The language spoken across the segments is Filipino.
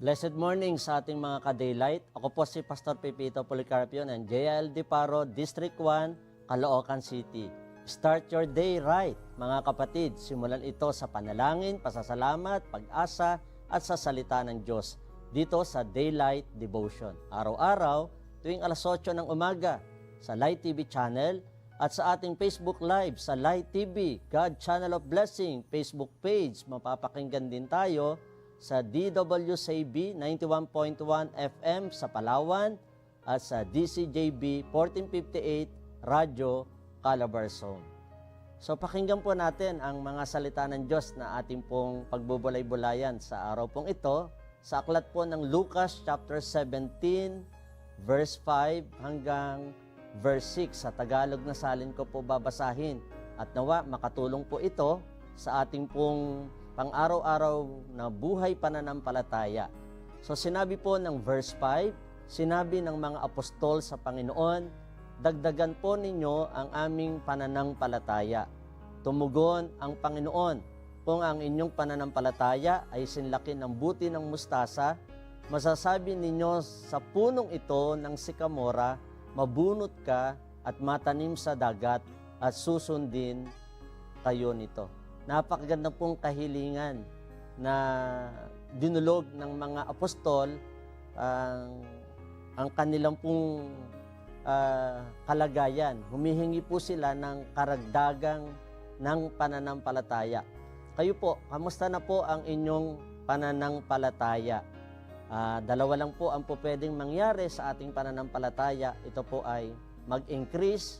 Blessed morning sa ating mga ka-daylight. Ako po si Pastor Pepito Policarpio ng JL Diparo, District 1, Caloocan City. Start your day right, mga kapatid. Simulan ito sa panalangin, pasasalamat, pag-asa, at sa salita ng Diyos. Dito sa Daylight Devotion. Araw-araw, tuwing alas 8 ng umaga, sa Light TV channel, at sa ating Facebook Live sa Light TV, God Channel of Blessing, Facebook page. Mapapakinggan din tayo sa DWCB 91.1 FM sa Palawan at sa DCJB 1458 Radyo Calabarzon. So pakinggan po natin ang mga salita ng Diyos na ating pong pagbubulay-bulayan sa araw pong ito sa aklat po ng Lucas chapter 17 verse 5 hanggang verse 6 sa Tagalog na salin ko po babasahin at nawa makatulong po ito sa ating pong pang-araw-araw na buhay pananampalataya. So sinabi po ng verse 5, sinabi ng mga apostol sa Panginoon, dagdagan po ninyo ang aming pananampalataya. Tumugon ang Panginoon, kung ang inyong pananampalataya ay sinlaki ng buti ng mustasa, masasabi ninyo sa punong ito ng sikamora, mabunot ka at matanim sa dagat at susundin kayo nito napakaganda pong kahilingan na dinulog ng mga apostol ang ang kanilang pong ah, kalagayan. Humihingi po sila ng karagdagang ng pananampalataya. Kayo po, kamusta na po ang inyong pananampalataya? Ah, dalawa lang po ang po pwedeng mangyari sa ating pananampalataya. Ito po ay mag-increase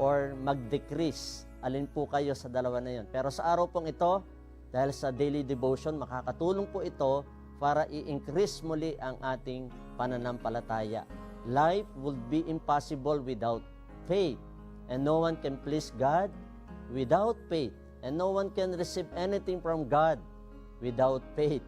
or mag-decrease alin po kayo sa dalawa na yon. Pero sa araw pong ito, dahil sa daily devotion, makakatulong po ito para i-increase muli ang ating pananampalataya. Life would be impossible without faith. And no one can please God without faith. And no one can receive anything from God without faith.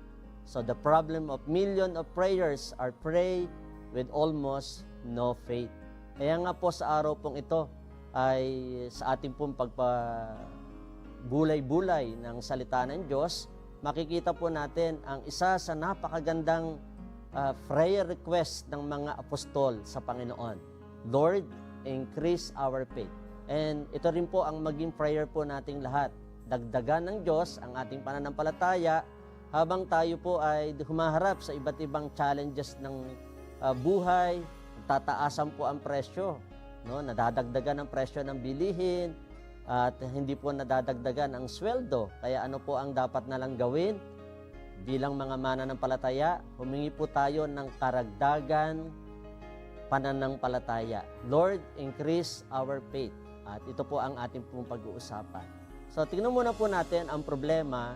So the problem of million of prayers are pray with almost no faith. Kaya nga po sa araw pong ito, ay sa ating pong pagpabulay-bulay ng salita ng Diyos, makikita po natin ang isa sa napakagandang uh, prayer request ng mga apostol sa Panginoon. Lord, increase our faith. And ito rin po ang maging prayer po nating lahat. Dagdagan ng Diyos ang ating pananampalataya habang tayo po ay humaharap sa iba't ibang challenges ng uh, buhay, tataasan po ang presyo no nadadagdagan ang presyo ng bilihin at hindi po nadadagdagan ang sweldo. Kaya ano po ang dapat na lang gawin? Bilang mga mananampalataya humingi po tayo ng karagdagan pananampalataya. Lord increase our faith. At ito po ang ating pong pag-uusapan. So tingnan muna po natin ang problema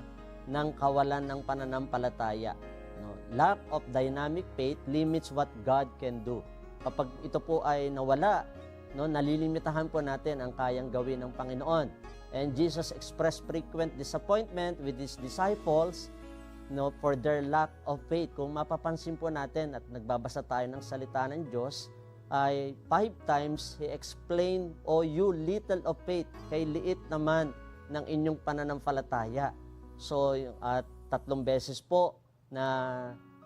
ng kawalan ng pananampalataya. No lack of dynamic faith limits what God can do. Kapag ito po ay nawala no nalilimitahan po natin ang kayang gawin ng Panginoon. And Jesus expressed frequent disappointment with his disciples no for their lack of faith. Kung mapapansin po natin at nagbabasa tayo ng salita ng Diyos ay five times he explained oh you little of faith kay liit naman ng inyong pananampalataya. So at tatlong beses po na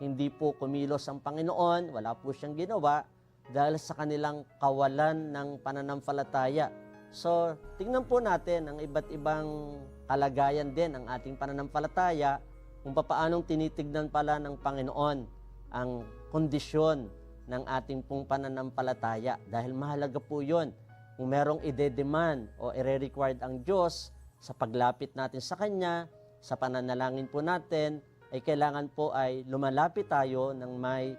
hindi po kumilos ang Panginoon wala po siyang ginawa dahil sa kanilang kawalan ng pananampalataya. So, tingnan po natin ang iba't ibang kalagayan din ng ating pananampalataya kung paanong tinitignan pala ng Panginoon ang kondisyon ng ating pong pananampalataya. Dahil mahalaga po yun. Kung merong ide-demand o ire-required ang Diyos sa paglapit natin sa Kanya, sa pananalangin po natin, ay kailangan po ay lumalapit tayo ng may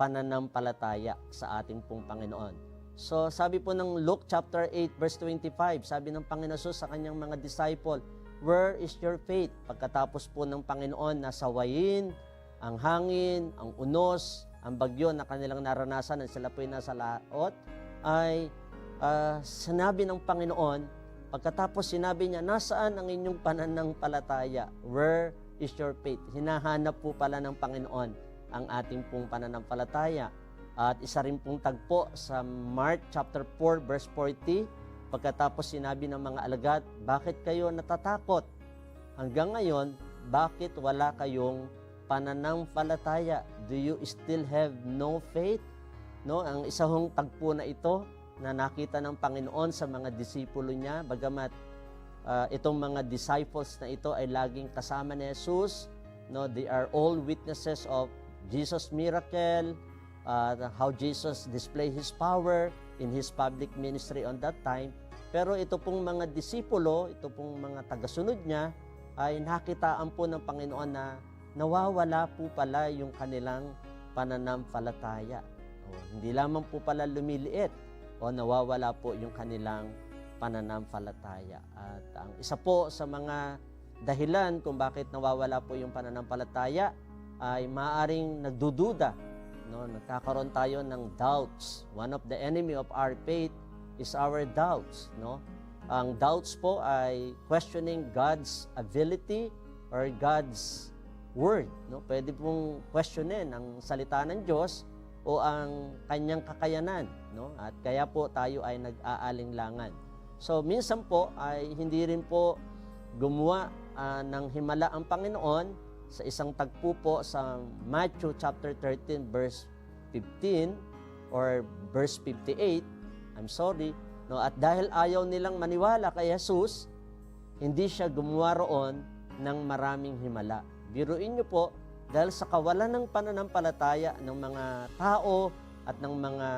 pananampalataya sa ating pong Panginoon. So sabi po ng Luke chapter 8 verse 25, sabi ng Panginoon sa kanyang mga disciple, Where is your faith? Pagkatapos po ng Panginoon na sawayin ang hangin, ang unos, ang bagyo na kanilang naranasan at sila po'y nasa laot, ay ah, sinabi ng Panginoon, pagkatapos sinabi niya, nasaan ang inyong pananampalataya? Where is your faith? Hinahanap po pala ng Panginoon ang ating pong pananampalataya. At isa rin pong tagpo sa Mark chapter 4 verse 40, pagkatapos sinabi ng mga alagad, bakit kayo natatakot? Hanggang ngayon, bakit wala kayong pananampalataya? Do you still have no faith? No, ang isa hong tagpo na ito na nakita ng Panginoon sa mga disipulo niya, bagamat ah, itong mga disciples na ito ay laging kasama ni Jesus, no, they are all witnesses of Jesus' miracle, uh, how Jesus displayed His power in His public ministry on that time. Pero ito pong mga disipulo, ito pong mga tagasunod niya, ay nakitaan po ng Panginoon na nawawala po pala yung kanilang pananampalataya. O, hindi lamang po pala lumiliit o nawawala po yung kanilang pananampalataya. At ang isa po sa mga dahilan kung bakit nawawala po yung pananampalataya ay maaring nagdududa. No? Nagkakaroon tayo ng doubts. One of the enemy of our faith is our doubts. No? Ang doubts po ay questioning God's ability or God's word. No? Pwede pong questionin ang salita ng Diyos o ang kanyang kakayanan. No? At kaya po tayo ay nag-aalinglangan. So minsan po ay hindi rin po gumawa ah, ng himala ang Panginoon sa isang tagpo po sa Matthew chapter 13 verse 15 or verse 58. I'm sorry. No, at dahil ayaw nilang maniwala kay Jesus, hindi siya gumawa roon ng maraming himala. Biruin niyo po, dahil sa kawalan ng pananampalataya ng mga tao at ng mga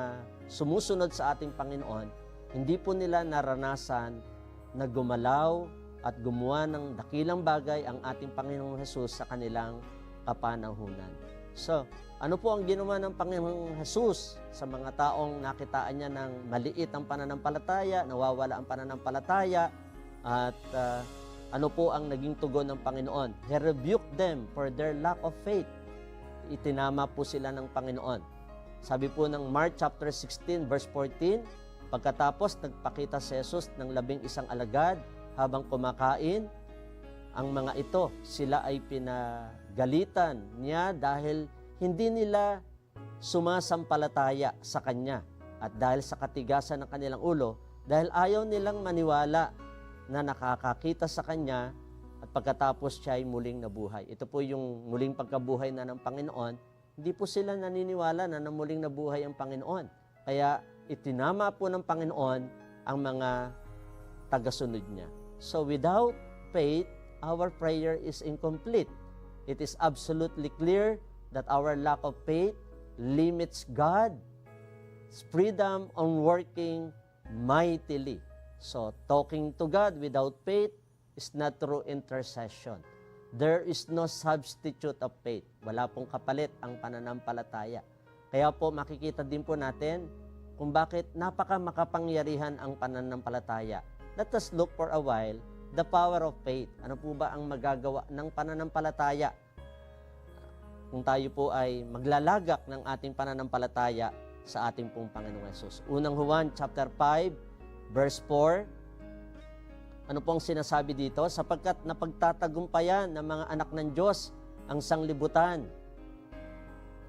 sumusunod sa ating Panginoon, hindi po nila naranasan na gumalaw at gumawa ng dakilang bagay ang ating Panginoong Jesus sa kanilang kapanahunan. So, ano po ang ginawa ng Panginoong Jesus sa mga taong nakitaan niya ng maliit ang pananampalataya, nawawala ang pananampalataya, at ah, ano po ang naging tugon ng Panginoon? He rebuked them for their lack of faith. Itinama po sila ng Panginoon. Sabi po ng Mark chapter 16 verse 14, pagkatapos nagpakita si Jesus ng labing isang alagad habang kumakain, ang mga ito, sila ay pinagalitan niya dahil hindi nila sumasampalataya sa Kanya. At dahil sa katigasan ng kanilang ulo, dahil ayaw nilang maniwala na nakakakita sa Kanya at pagkatapos siya ay muling nabuhay. Ito po yung muling pagkabuhay na ng Panginoon. Hindi po sila naniniwala na muling nabuhay ang Panginoon. Kaya itinama po ng Panginoon ang mga tagasunod niya. So without faith, our prayer is incomplete. It is absolutely clear that our lack of faith limits God's freedom on working mightily. So, talking to God without faith is not true intercession. There is no substitute of faith. Wala pong kapalit ang pananampalataya. Kaya po makikita din po natin kung bakit napaka makapangyarihan ang pananampalataya. Let us look for a while the power of faith. Ano po ba ang magagawa ng pananampalataya? Kung tayo po ay maglalagak ng ating pananampalataya sa ating pong Panginoong Yesus. Unang Juan chapter 5 verse 4. Ano pong sinasabi dito? Sapagkat napagtatagumpayan ng mga anak ng Diyos ang sanglibutan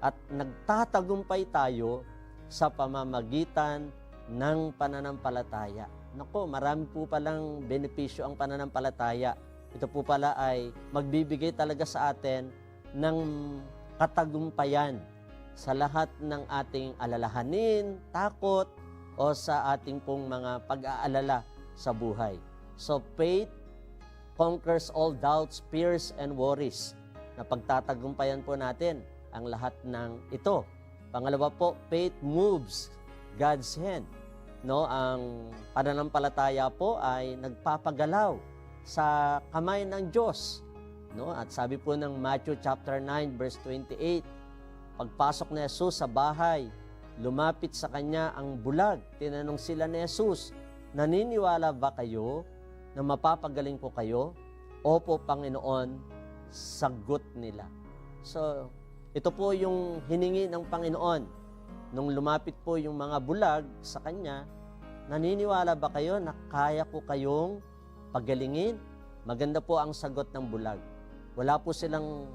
at nagtatagumpay tayo sa pamamagitan ng pananampalataya. Nako, marami po palang benepisyo ang pananampalataya. Ito po pala ay magbibigay talaga sa atin ng katagumpayan sa lahat ng ating alalahanin, takot, o sa ating pong mga pag-aalala sa buhay. So faith conquers all doubts, fears, and worries. Na pagtatagumpayan po natin ang lahat ng ito. Pangalawa po, faith moves God's hand. No, ang pananampalataya po ay nagpapagalaw sa kamay ng Diyos. No? At sabi po ng Matthew chapter 9 verse 28, pagpasok ni Jesus sa bahay, lumapit sa kanya ang bulag. Tinanong sila ni Jesus, naniniwala ba kayo na mapapagaling ko kayo? Opo, Panginoon, sagot nila. So, Ito po yung hiningi ng Panginoon. Nung lumapit po yung mga bulag sa Kanya, naniniwala ba kayo na kaya ko kayong pagalingin? Maganda po ang sagot ng bulag. Wala po silang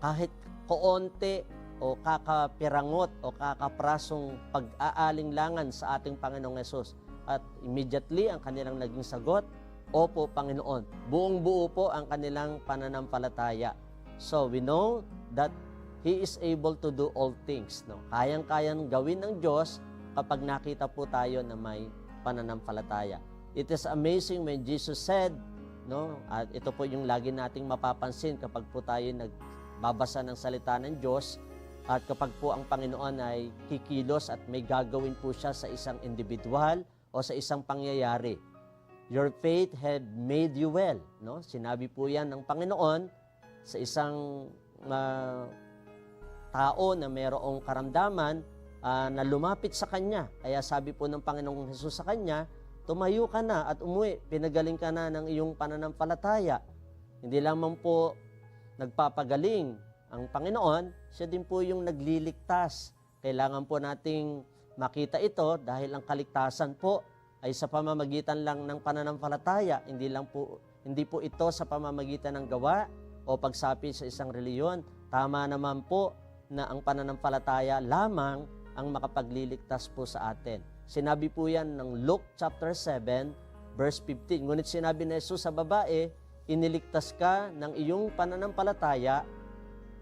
kahit koonte o kakapirangot o kakaprasong pag-aalinlangan sa ating Panginoong Yesus. At immediately ang kanilang naging sagot, Opo, Panginoon. Buong buo po ang kanilang pananampalataya. So we know that He is able to do all things. No? Kayang-kayang gawin ng Diyos kapag nakita po tayo na may pananampalataya. It is amazing when Jesus said, no, at ito po yung lagi nating mapapansin kapag po tayo nagbabasa ng salita ng Diyos at kapag po ang Panginoon ay kikilos at may gagawin po siya sa isang individual o sa isang pangyayari. Your faith had made you well. No? Sinabi po yan ng Panginoon sa isang ah, tao na mayroong karamdaman ah, na lumapit sa Kanya. Kaya sabi po ng Panginoong Jesus sa Kanya, tumayo ka na at umuwi, pinagaling ka na ng iyong pananampalataya. Hindi lamang po nagpapagaling ang Panginoon, siya din po yung nagliligtas. Kailangan po nating makita ito dahil ang kaligtasan po ay sa pamamagitan lang ng pananampalataya, hindi lang po hindi po ito sa pamamagitan ng gawa o pagsapi sa isang reliyon. Tama naman po na ang pananampalataya lamang ang makapagliligtas po sa atin. Sinabi po yan ng Luke chapter 7 verse 15. Ngunit sinabi ni Jesus sa babae, iniligtas ka ng iyong pananampalataya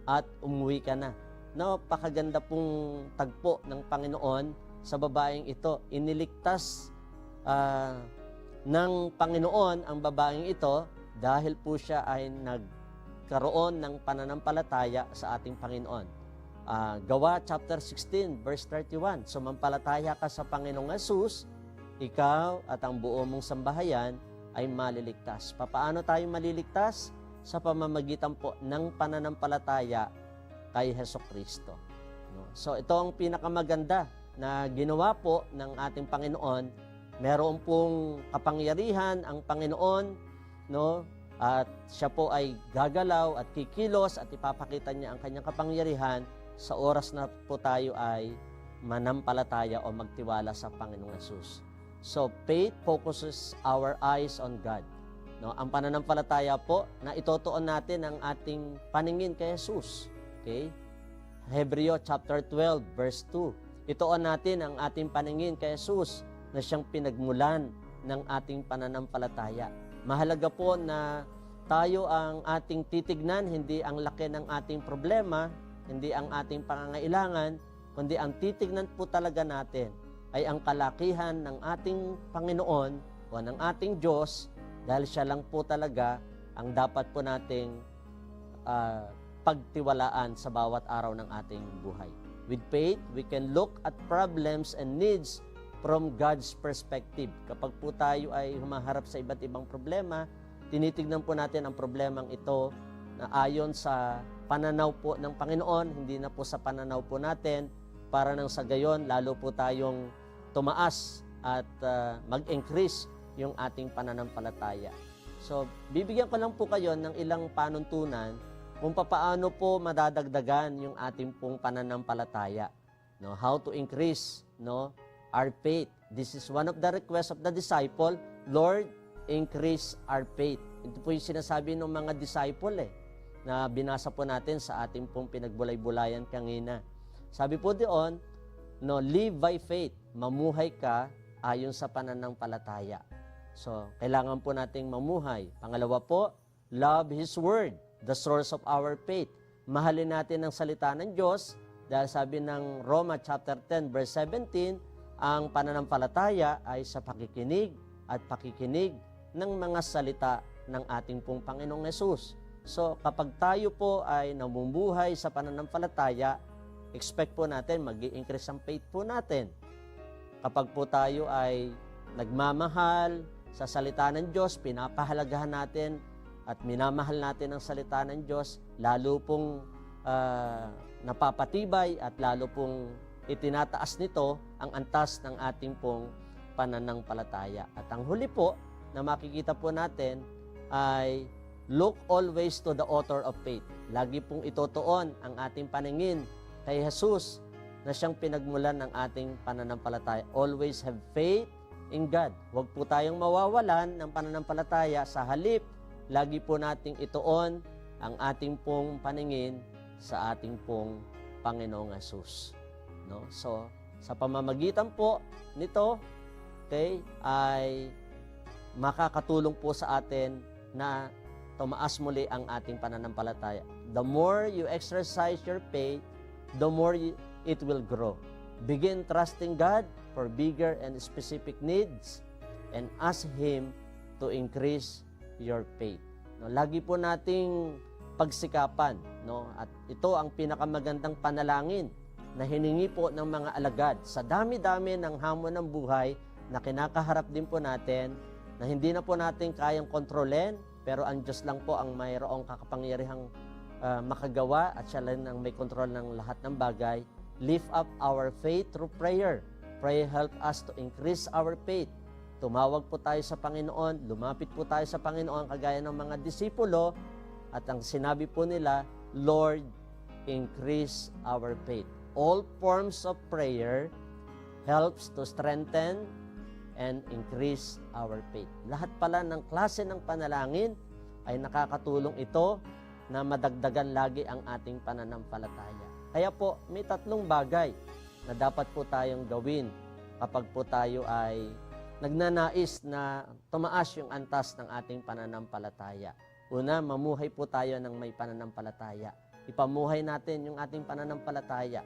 at umuwi ka na. Napakaganda pong tagpo ng Panginoon sa babaeng ito. Iniligtas ah, ng Panginoon ang babaeng ito dahil po siya ay nagkaroon ng pananampalataya sa ating Panginoon. Ah, Gawa chapter 16 verse 31. Sumampalataya ka sa Panginoong Yesus, ikaw at ang buo mong sambahayan ay maliligtas. Papaano tayo maliligtas? Sa pamamagitan po ng pananampalataya kay Heso Kristo. No? So ito ang pinakamaganda na ginawa po ng ating Panginoon. Meron pong kapangyarihan ang Panginoon, no? At siya po ay gagalaw at kikilos at ipapakita niya ang kanyang kapangyarihan sa oras na po tayo ay manampalataya o magtiwala sa Panginoong Yesus. So faith focuses our eyes on God. No, ang pananampalataya po na itotuon natin ang ating paningin kay Jesus. Okay? Hebreo chapter 12 verse 2. Itoon natin ang ating paningin kay Jesus na siyang pinagmulan ng ating pananampalataya. Mahalaga po na tayo ang ating titignan, hindi ang laki ng ating problema, hindi ang ating pangangailangan, kundi ang titignan po talaga natin ay ang kalakihan ng ating Panginoon o ng ating Diyos dahil siya lang po talaga ang dapat po nating ah, pagtiwalaan sa bawat araw ng ating buhay. With faith, we can look at problems and needs from God's perspective. Kapag po tayo ay humaharap sa iba't ibang problema, tinitignan po natin ang problemang ito na ayon sa pananaw po ng Panginoon, hindi na po sa pananaw po natin, para nang sa gayon, lalo po tayong tumaas at ah, mag-increase yung ating pananampalataya. So, bibigyan ko lang po kayo ng ilang panuntunan kung papaano po madadagdagan yung ating pong pananampalataya. No, how to increase no our faith. This is one of the requests of the disciple, Lord, increase our faith. Ito po yung sinasabi ng mga disciple eh, na binasa po natin sa ating pong pinagbulay-bulayan kanina. Sabi po doon, no, live by faith. Mamuhay ka ayon sa pananampalataya. So, kailangan po nating mamuhay. Pangalawa po, love His Word, the source of our faith. Mahalin natin ang salita ng Diyos dahil sabi ng Roma chapter 10 verse 17, ang pananampalataya ay sa pakikinig at pakikinig ng mga salita ng ating pong Panginoong Yesus. So, kapag tayo po ay namumuhay sa pananampalataya, expect po natin, mag increase ang faith po natin. Kapag po tayo ay nagmamahal sa salita ng Diyos, pinapahalagahan natin at minamahal natin ang salita ng Diyos, lalo pong ah, napapatibay at lalo pong itinataas nito ang antas ng ating pong pananampalataya. At ang huli po na makikita po natin ay Look always to the author of faith. Lagi pong itotoon ang ating paningin kay Jesus na siyang pinagmulan ng ating pananampalataya. Always have faith in God. Huwag po tayong mawawalan ng pananampalataya sa halip. Lagi po nating itoon ang ating pong paningin sa ating pong Panginoong Jesus. No? So, sa pamamagitan po nito, okay, ay makakatulong po sa atin na tumaas muli ang ating pananampalataya. The more you exercise your faith, the more it will grow. Begin trusting God for bigger and specific needs and ask Him to increase your faith. No, lagi po nating pagsikapan, no? At ito ang pinakamagandang panalangin na hiningi po ng mga alagad sa dami-dami ng hamon ng buhay na kinakaharap din po natin na hindi na po natin kayang kontrolin pero ang Diyos lang po ang mayroong kakapangyarihang ah, makagawa at siya lang ang may kontrol ng lahat ng bagay. Lift up our faith through prayer. Pray help us to increase our faith. Tumawag po tayo sa Panginoon, lumapit po tayo sa Panginoon kagaya ng mga disipulo at ang sinabi po nila, Lord, increase our faith. All forms of prayer helps to strengthen and increase our faith. Lahat pala ng klase ng panalangin ay nakakatulong ito na madagdagan lagi ang ating pananampalataya. Kaya po, may tatlong bagay na dapat po tayong gawin kapag po tayo ay nagnanais na tumaas yung antas ng ating pananampalataya. Una, mamuhay po tayo ng may pananampalataya. Ipamuhay natin yung ating pananampalataya.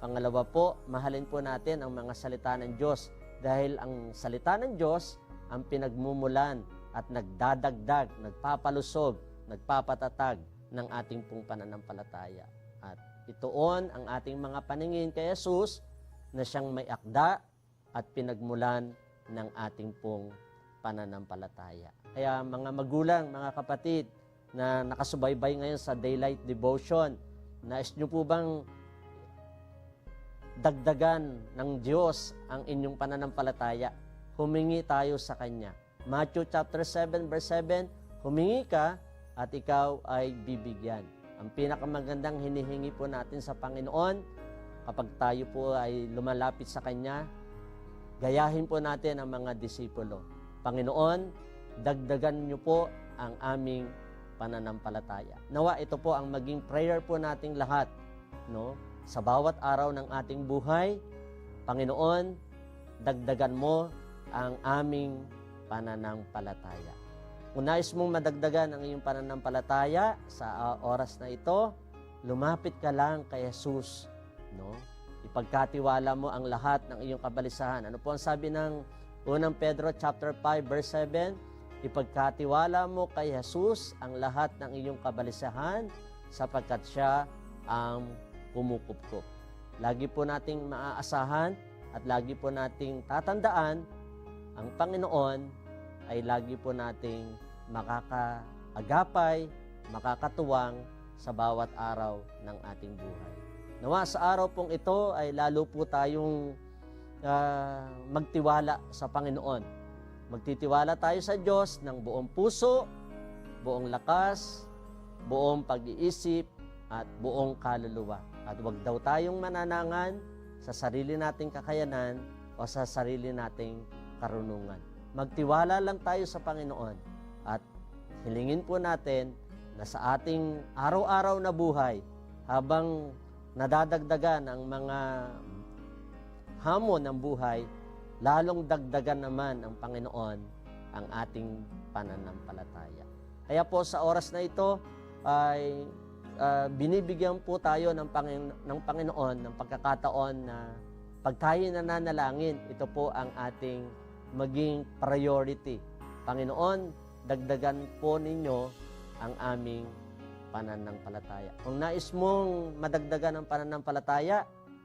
Pangalawa po, mahalin po natin ang mga salita ng Diyos dahil ang salita ng Diyos ang pinagmumulan at nagdadagdag, nagpapalusog, nagpapatatag ng ating pong pananampalataya. At itoon ang ating mga paningin kay Jesus na siyang may akda at pinagmulan ng ating pong pananampalataya. Kaya mga magulang, mga kapatid na nakasubaybay ngayon sa daylight devotion, nais nyo po bang dagdagan ng Diyos ang inyong pananampalataya? Humingi tayo sa Kanya. Matthew chapter 7 verse 7, humingi ka at ikaw ay bibigyan. Ang pinakamagandang hinihingi po natin sa Panginoon kapag tayo po ay lumalapit sa Kanya, gayahin po natin ang mga disipulo. Panginoon, dagdagan niyo po ang aming pananampalataya. Nawa ito po ang maging prayer po nating lahat, no? Sa bawat araw ng ating buhay, Panginoon, dagdagan mo ang aming pananampalataya. Kung mong madagdagan ang iyong pananampalataya sa uh, oras na ito, lumapit ka lang kay Jesus, no? Ipagkatiwala mo ang lahat ng iyong kabalisahan. Ano po ang sabi ng unang Pedro chapter 5 verse 7? Ipagkatiwala mo kay Jesus ang lahat ng iyong kabalisahan sapagkat siya ang kumukupkup. Lagi po nating maaasahan at lagi po nating tatandaan ang Panginoon ay lagi po nating makakaagapay, makakatuwang sa bawat araw ng ating buhay. Nawa sa araw pong ito ay lalo po tayong ah, magtiwala sa Panginoon. Magtitiwala tayo sa Diyos ng buong puso, buong lakas, buong pag-iisip, at buong kaluluwa. At huwag daw tayong mananangan sa sarili nating kakayanan o sa sarili nating karunungan. Magtiwala lang tayo sa Panginoon at hilingin po natin na sa ating araw-araw na buhay habang nadadagdagan ang mga hamon ng buhay, lalong dagdagan naman ng Panginoon ang ating pananampalataya. Kaya po sa oras na ito ay ah, binibigyan po tayo ng, Pangin- ng Panginoon ng pagkakataon na pag tayo nananalangin, ito po ang ating maging priority. Panginoon, dagdagan po ninyo ang aming pananampalataya. Kung nais mong madagdagan ang pananampalataya,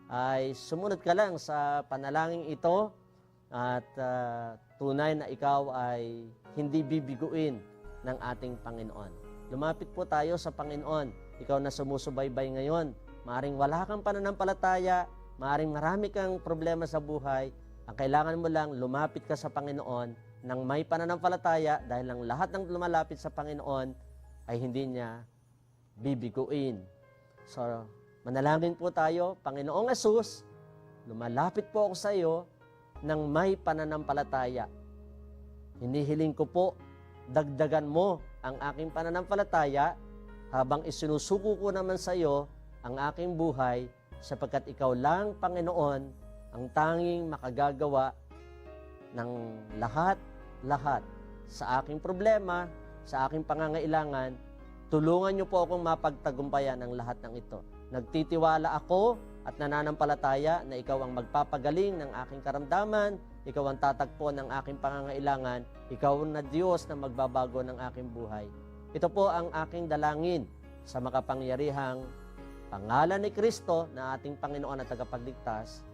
ay sumunod ka lang sa panalangin ito at ah, tunay na ikaw ay hindi bibiguin ng ating Panginoon. Lumapit po tayo sa Panginoon. Ikaw na sumusubaybay ngayon, maaring wala kang pananampalataya, maaring marami kang problema sa buhay, ang kailangan mo lang lumapit ka sa Panginoon ng may pananampalataya dahil ang lahat ng lumalapit sa Panginoon ay hindi niya bibiguin. So, manalangin po tayo, Panginoong Yesus, lumalapit po ako sa iyo ng may pananampalataya. Hinihiling ko po, dagdagan mo ang aking pananampalataya habang isinusuko ko naman sa iyo ang aking buhay sapagkat ikaw lang, Panginoon, ang tanging makagagawa ng lahat-lahat sa aking problema, sa aking pangangailangan, tulungan niyo po akong mapagtagumpayan ang lahat ng ito. Nagtitiwala ako at nananampalataya na ikaw ang magpapagaling ng aking karamdaman, ikaw ang tatagpo ng aking pangangailangan, ikaw na Diyos na magbabago ng aking buhay. Ito po ang aking dalangin sa makapangyarihang pangalan ni Kristo na ating Panginoon at tagapagligtas.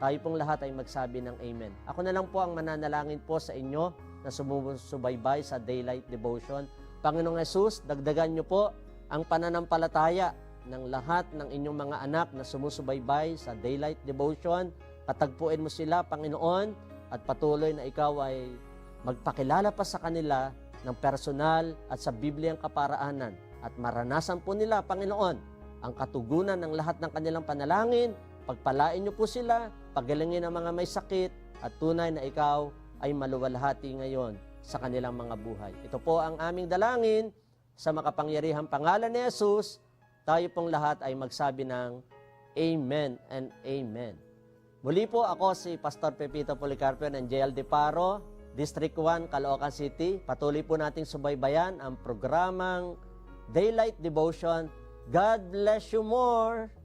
Tayo pong lahat ay magsabi ng Amen. Ako na lang po ang mananalangin po sa inyo na sumusubaybay sa Daylight Devotion. Panginoong Yesus, dagdagan niyo po ang pananampalataya ng lahat ng inyong mga anak na sumusubaybay sa Daylight Devotion. Patagpuin mo sila, Panginoon, at patuloy na ikaw ay magpakilala pa sa kanila ng personal at sa Bibliang kaparaanan at maranasan po nila, Panginoon, ang katugunan ng lahat ng kanilang panalangin, pagpalain niyo po sila, pagalingin ang mga may sakit, at tunay na ikaw ay maluwalhati ngayon sa kanilang mga buhay. Ito po ang aming dalangin sa makapangyarihang pangalan ni Jesus. Tayo pong lahat ay magsabi ng Amen and Amen. Muli po ako si Pastor Pepito Policarpio ng JL De Paro, District 1, Caloocan City. Patuloy po nating subaybayan ang programang Daylight Devotion. God bless you more!